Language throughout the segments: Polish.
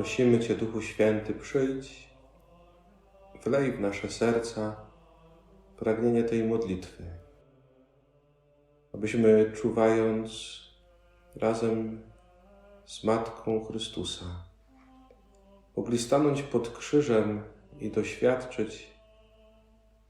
Prosimy Cię, Duchu Święty, przyjdź, wlej w nasze serca pragnienie tej modlitwy, abyśmy czuwając razem z Matką Chrystusa, mogli stanąć pod krzyżem i doświadczyć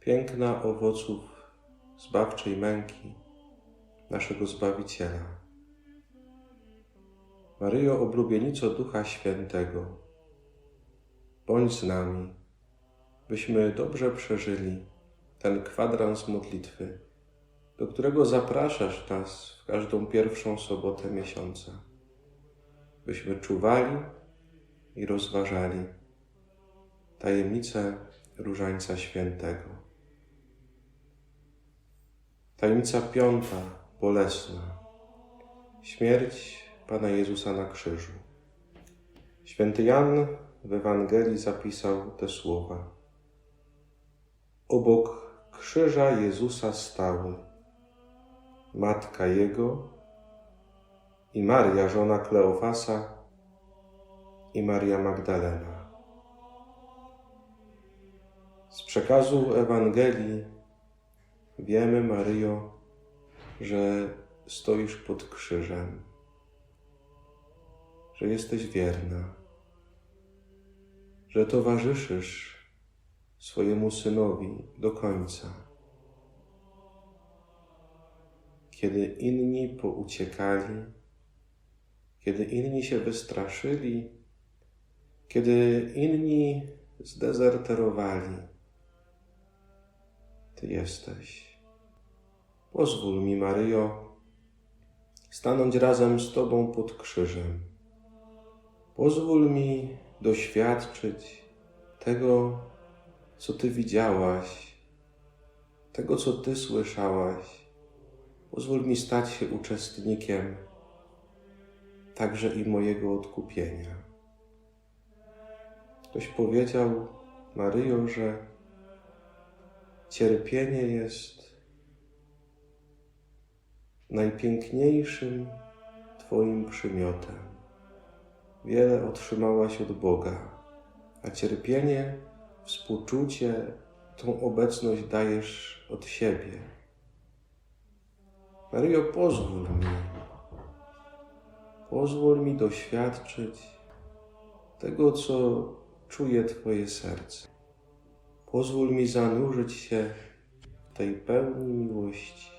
piękna owoców zbawczej męki naszego Zbawiciela. Maryjo, oblubienico Ducha Świętego, bądź z nami, byśmy dobrze przeżyli ten kwadrans modlitwy, do którego zapraszasz nas w każdą pierwszą sobotę miesiąca, byśmy czuwali i rozważali tajemnicę Różańca Świętego. Tajemnica piąta, bolesna. Śmierć Pana Jezusa na krzyżu. Święty Jan w Ewangelii zapisał te słowa. Obok krzyża Jezusa stały matka Jego i Maria, żona Kleofasa i Maria Magdalena. Z przekazu Ewangelii wiemy, Maryjo, że stoisz pod krzyżem że jesteś wierna, że towarzyszysz swojemu synowi do końca. Kiedy inni pouciekali, kiedy inni się wystraszyli, kiedy inni zdezerterowali, Ty jesteś. Pozwól mi, Maryjo, stanąć razem z Tobą pod krzyżem Pozwól mi doświadczyć tego, co Ty widziałaś, tego, co Ty słyszałaś. Pozwól mi stać się uczestnikiem także i mojego odkupienia. Ktoś powiedział, Maryjo, że cierpienie jest najpiękniejszym Twoim przymiotem wiele otrzymałaś od Boga, a cierpienie, współczucie, tą obecność dajesz od siebie. Maryjo, pozwól mi, pozwól mi doświadczyć tego, co czuje Twoje serce. Pozwól mi zanurzyć się w tej pełni miłości.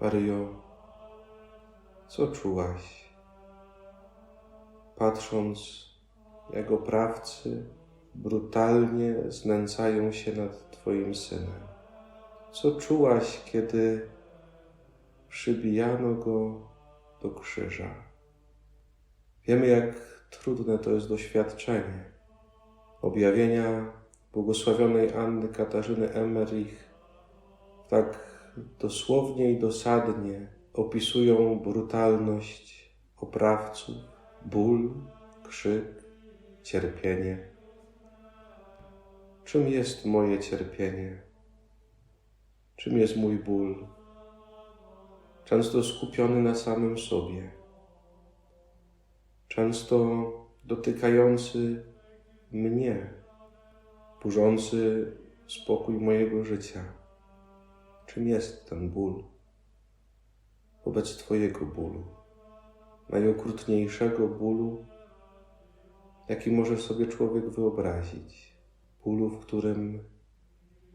Maryjo, co czułaś? Patrząc, jak oprawcy brutalnie znęcają się nad Twoim synem. Co czułaś, kiedy przybijano go do krzyża? Wiemy, jak trudne to jest doświadczenie objawienia błogosławionej Anny Katarzyny Emmerich tak dosłownie i dosadnie opisują brutalność oprawców, ból, krzyk, cierpienie. Czym jest moje cierpienie? Czym jest mój ból? Często skupiony na samym sobie, często dotykający mnie, burzący spokój mojego życia. Czym jest ten ból wobec Twojego bólu? Najokrutniejszego bólu, jaki może sobie człowiek wyobrazić. Bólu, w którym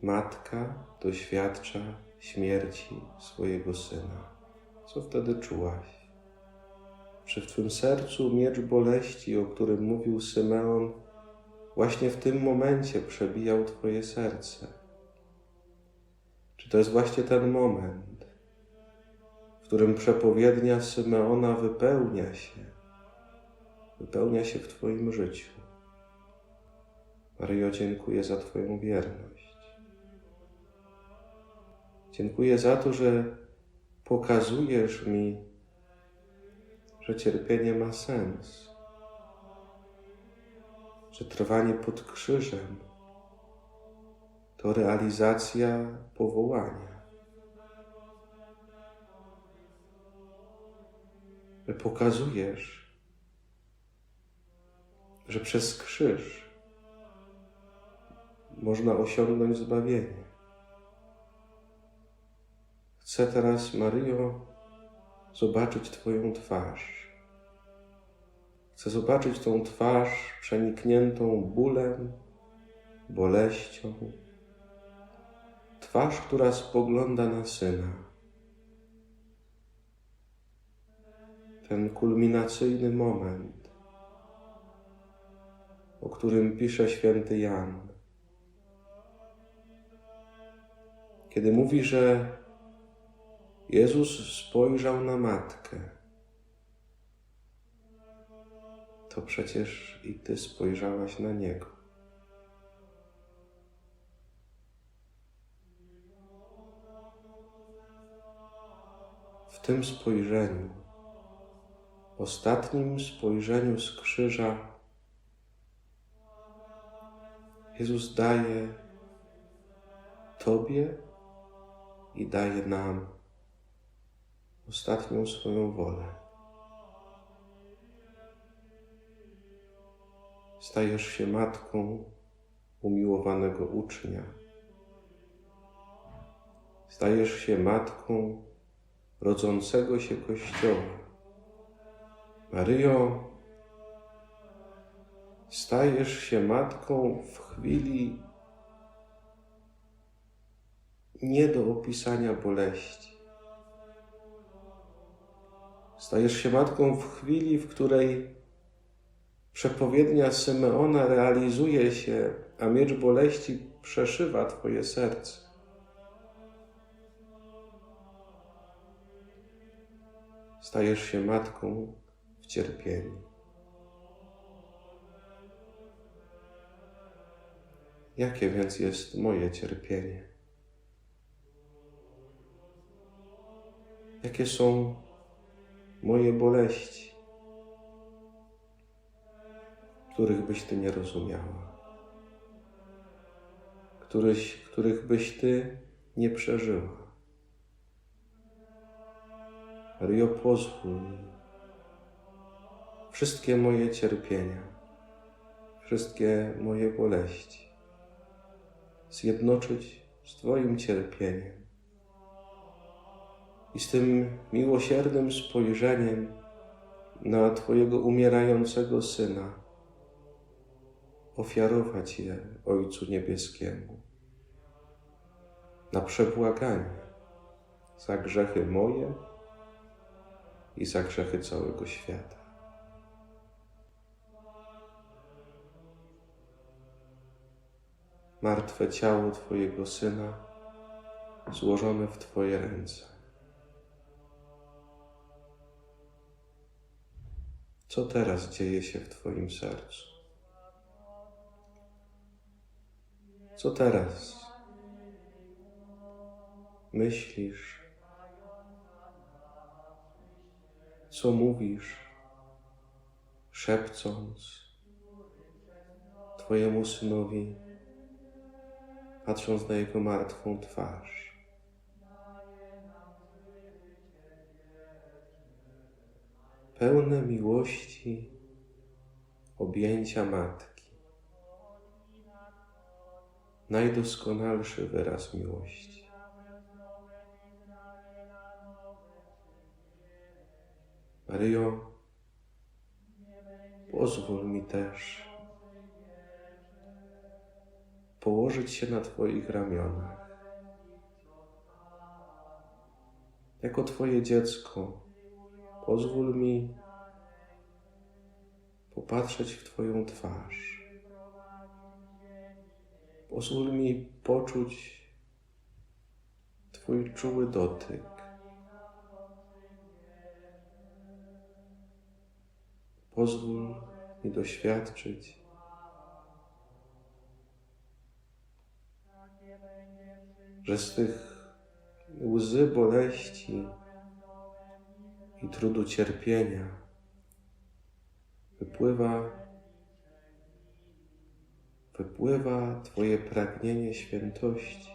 matka doświadcza śmierci swojego syna. Co wtedy czułaś? Czy w Twym sercu miecz boleści, o którym mówił Symeon, właśnie w tym momencie przebijał Twoje serce? Czy to jest właśnie ten moment, w którym przepowiednia Symeona wypełnia się, wypełnia się w Twoim życiu. Maryjo, dziękuję za Twoją wierność. Dziękuję za to, że pokazujesz mi, że cierpienie ma sens, że trwanie pod krzyżem to realizacja powołania. Pokazujesz, że przez krzyż można osiągnąć zbawienie. Chcę teraz, Maryjo, zobaczyć Twoją twarz. Chcę zobaczyć tą twarz przenikniętą bólem, boleścią. Twarz, która spogląda na Syna. Ten kulminacyjny moment, o którym pisze święty Jan. Kiedy mówi, że Jezus spojrzał na matkę, to przecież i ty spojrzałaś na niego. W tym spojrzeniu, ostatnim spojrzeniu z krzyża, Jezus daje Tobie i daje nam ostatnią swoją wolę. Stajesz się matką umiłowanego ucznia. Stajesz się matką rodzącego się Kościoła. Maryjo, stajesz się matką w chwili nie do opisania boleści. Stajesz się matką w chwili, w której przepowiednia Symeona realizuje się, a miecz boleści przeszywa Twoje serce. Stajesz się matką w cierpieniu. Jakie więc jest moje cierpienie? Jakie są moje boleści, których byś Ty nie rozumiała, których, których byś Ty nie przeżyła. Maryjo, pozwól mi wszystkie moje cierpienia, wszystkie moje boleści zjednoczyć z Twoim cierpieniem i z tym miłosiernym spojrzeniem na Twojego umierającego Syna ofiarować je Ojcu Niebieskiemu na przebłaganie za grzechy moje i za grzechy całego świata. Martwe ciało Twojego Syna złożone w Twoje ręce. Co teraz dzieje się w Twoim sercu? Co teraz myślisz? Co mówisz, szepcąc Twojemu synowi, patrząc na jego martwą twarz? pełne miłości objęcia matki. Najdoskonalszy wyraz miłości. Maryjo, pozwól mi też położyć się na Twoich ramionach. Jako Twoje dziecko Pozwól mi popatrzeć w Twoją twarz. Pozwól mi poczuć Twój czuły dotyk. Pozwól mi doświadczyć że z tych łzy boleści i trudu cierpienia wypływa, wypływa Twoje pragnienie świętości.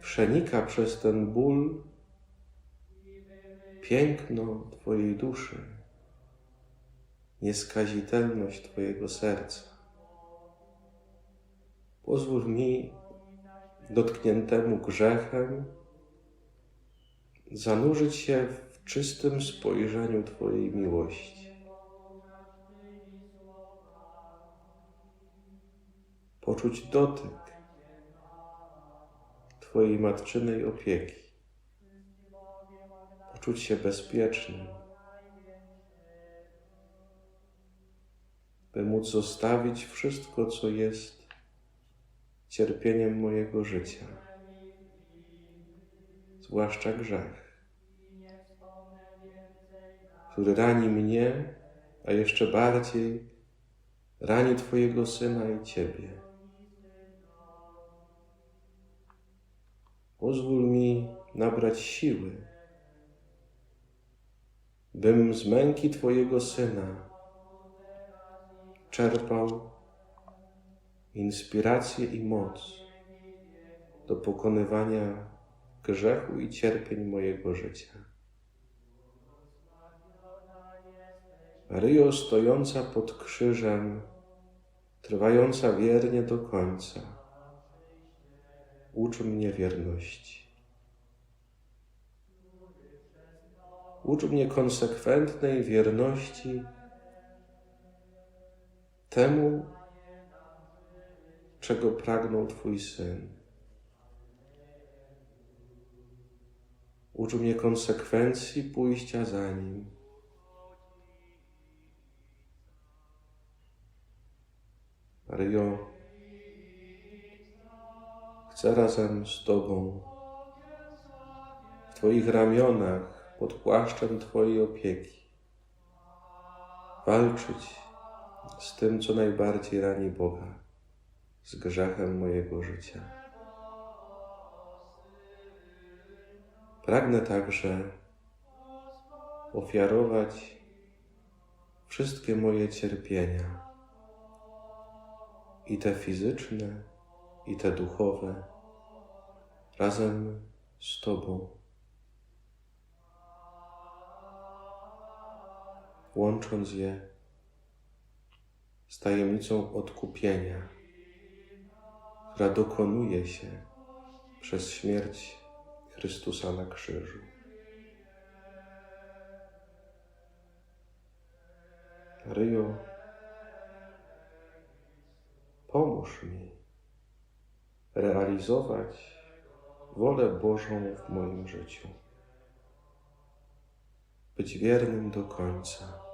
Przenika przez ten ból piękno Twojej duszy, nieskazitelność Twojego serca. Pozwól mi, dotkniętemu grzechem, zanurzyć się w czystym spojrzeniu Twojej miłości. Poczuć dotyk Twojej matczynej opieki. Poczuć się bezpiecznym. By móc zostawić wszystko, co jest cierpieniem mojego życia, zwłaszcza grzech, który rani mnie, a jeszcze bardziej rani Twojego Syna i Ciebie. Pozwól mi nabrać siły, bym z męki Twojego Syna czerpał inspirację i moc do pokonywania grzechu i cierpień mojego życia. Maryjo stojąca pod krzyżem, trwająca wiernie do końca, ucz mnie wierności. Ucz mnie konsekwentnej wierności temu, czego pragnął Twój Syn. Ucz mnie konsekwencji pójścia za Nim. Maryjo, chcę razem z Tobą w Twoich ramionach, pod płaszczem Twojej opieki, walczyć z tym, co najbardziej rani Boga, z grzechem mojego życia. Pragnę także ofiarować wszystkie moje cierpienia, i te fizyczne, i te duchowe, razem z Tobą. Łącząc je z tajemnicą odkupienia, która dokonuje się przez śmierć Chrystusa na krzyżu. Ryjo, pomóż mi realizować wolę Bożą w moim życiu, być wiernym do końca.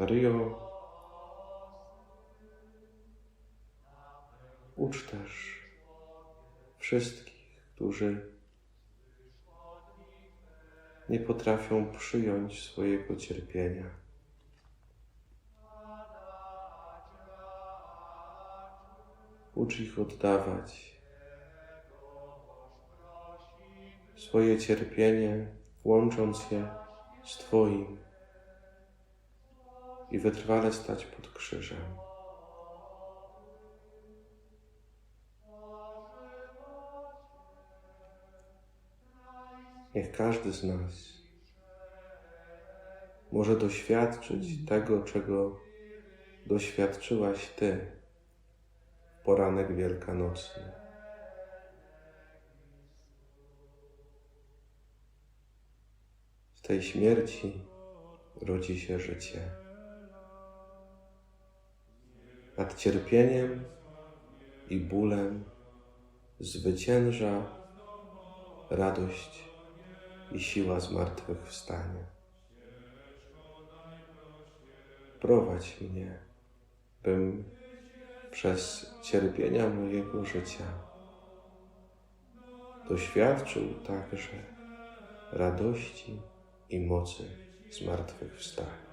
Maryjo, ucz też wszystkich, którzy nie potrafią przyjąć swojego cierpienia. Ucz ich oddawać swoje cierpienie, łącząc je z Twoim i wytrwale stać pod krzyżem. Niech każdy z nas może doświadczyć tego, czego doświadczyłaś Ty w poranek wielkanocny. Z tej śmierci rodzi się życie. Nad cierpieniem i bólem zwycięża radość i siła zmartwychwstania. Prowadź mnie, bym przez cierpienia mojego życia doświadczył także radości i mocy zmartwychwstania.